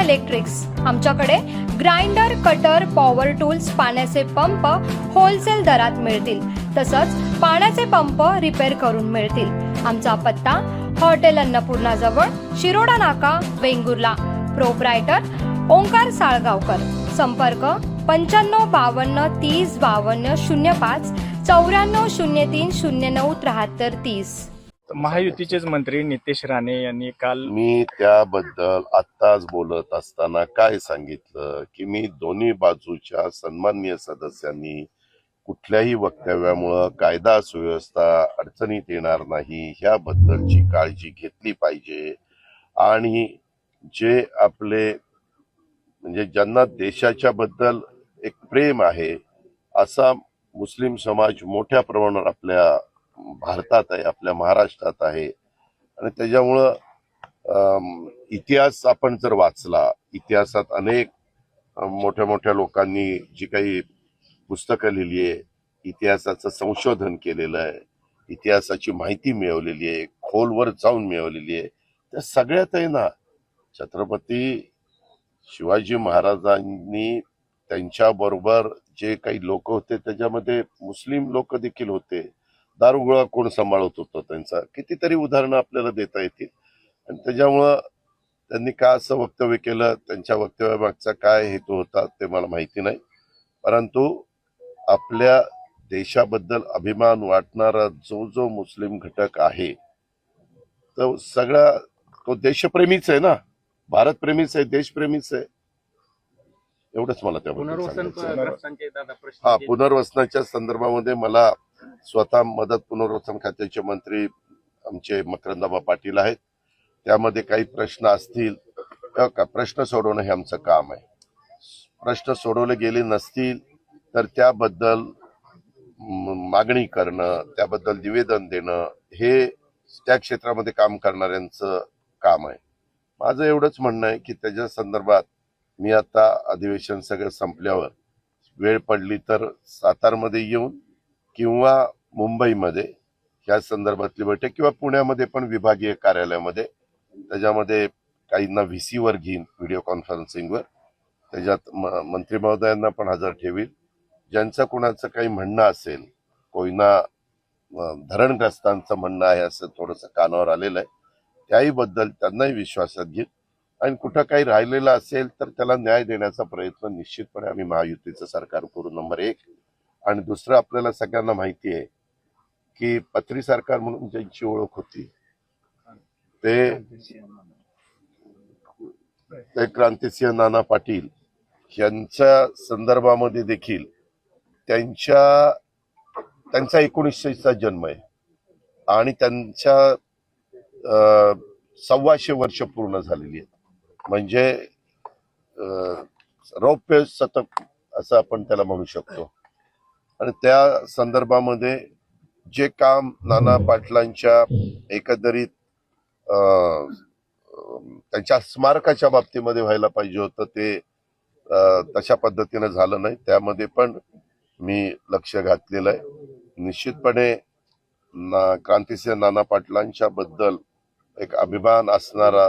Electrics आमच्याकडे grinder cutter power tools पाण्याचे pump wholesale दरात मिळतील. तसंच पाण्याचे पंप रिपेअर करून मिळतील. आमचा पत्ता हॉटेल अन्नपूर्णा जवळ शिरोडा नाका वेंगुर्ला. प्रोपरायटर ओंकार साळगावकर. संपर्क पंच्याण्णव बावन्न तीस बावन्न शून्य पाच चौऱ्याण्णव शून्य तीन शून्य नऊ त्र्याहत्तर तीस. महायुतीचेच मंत्री नितेश राणे यांनी काल मी त्याबद्दल आत्ताच बोलत असताना काय सांगितलं की मी दोन्ही बाजूच्या सन्माननीय सदस्यांनी कुठल्याही वक्तव्यामुळं कायदा सुव्यवस्था अडचणीत येणार नाही ह्याबद्दलची काळजी घेतली पाहिजे. आणि जे आपले म्हणजे ज्यांना देशाच्या बद्दल एक प्रेम आहे असा मुस्लिम समाज मोठ्या प्रमाणावर आपल्या भारतात आहे आपल्या महाराष्ट्रात आहे. आणि त्याच्यामुळं इतिहास आपण जर वाचला इतिहासात अनेक मोठ्या मोठ्या लोकांनी जी काही पुस्तकं लिहिली आहे इतिहासाचं संशोधन केलेलं आहे इतिहासाची माहिती मिळवलेली आहे खोलवर जाऊन मिळवलेली आहे त्या सगळ्यात आहे ना छत्रपती शिवाजी महाराजांनी त्यांच्याबरोबर जे काही लोक होते त्याच्यामध्ये मुस्लिम लोक देखील होते. दारुगोळा कोण सांभाळत होतं त्यांचा? कितीतरी उदाहरणं आपल्याला देता येतील. आणि त्याच्यामुळं त्यांनी का असं वक्तव्य केलं? त्यांच्या वक्तव्यामागचा काय हेतू होता ते मला माहिती नाही. परंतु आपल्या देशाबद्दल अभिमान वाटणारा जो जो मुस्लिम घटक आहे तो सगळा तो देशप्रेमीच आहे ना? भारतप्रेमीच आहे देशप्रेमीच आहे. एवढंच मला त्याबद्दल प्रश्न हा पुनर्वसनाच्या संदर्भामध्ये मला स्वतः मदत पुनर्वसन खात्याचे मंत्री आमचे मकरंदाबा पाटील आहेत. त्यामध्ये काही प्रश्न असतील तर का? प्रश्न सोडवणं हे आमचं काम आहे. प्रश्न सोडवले गेले नसतील तर त्याबद्दल मागणी करणं त्याबद्दल निवेदन देणं हे त्या क्षेत्रामध्ये काम करणाऱ्यांचं काम आहे. माझं एवढंच म्हणणं आहे की त्याच्या संदर्भात मी आता अधिवेशन सगळं संपल्यावर वेळ पडली तर सातारमध्ये येऊन किंवा मुंबईमध्ये ह्या संदर्भातली बैठक किंवा पुण्यामध्ये पण विभागीय कार्यालयामध्ये त्याच्यामध्ये काहींना व्ही सीवर घेईन व्हिडिओ कॉन्फरन्सिंगवर. त्याच्यात म- मंत्री महोदयांना पण हजर ठेवील ज्यांचं कोणाचं काही म्हणणं असेल कोयना धरणग्रस्तांचं म्हणणं आहे असं थोडंसं कानावर आलेलं आहे त्याही बद्दल त्यांनाही विश्वासात घेईन. आणि कुठं काही राहिलेलं असेल तर त्याला न्याय देण्याचा प्रयत्न निश्चितपणे आम्ही महायुतीचं सरकार करू नंबर एक. आणि दुसरं आपल्याला सगळ्यांना माहिती आहे की पत्री सरकार म्हणून ज्यांची ओळख होती ते ते क्रांतिसिंह नाना पाटील यांच्या संदर्भामध्ये देखील त्यांच्या त्यांचा एकोणीसशेचा जन्म आहे. आणि त्यांच्या अं, सव्वाशे वर्ष पूर्ण झालेली आहेत. म्हणजे रौप्य शतक असं आपण त्याला म्हणू शकतो. आणि त्या संदर्भामध्ये जे काम नाना पाटलांच्या एकंदरीत त्यांच्या स्मारकाच्या बाबतीमध्ये व्हायला पाहिजे होतं ते तशा पद्धतीनं झालं नाही. त्यामध्ये पण मी लक्ष घातलेलं आहे. निश्चितपणे ना क्रांतिसिंह नाना पाटलांच्या बद्दल एक अभिमान असणारा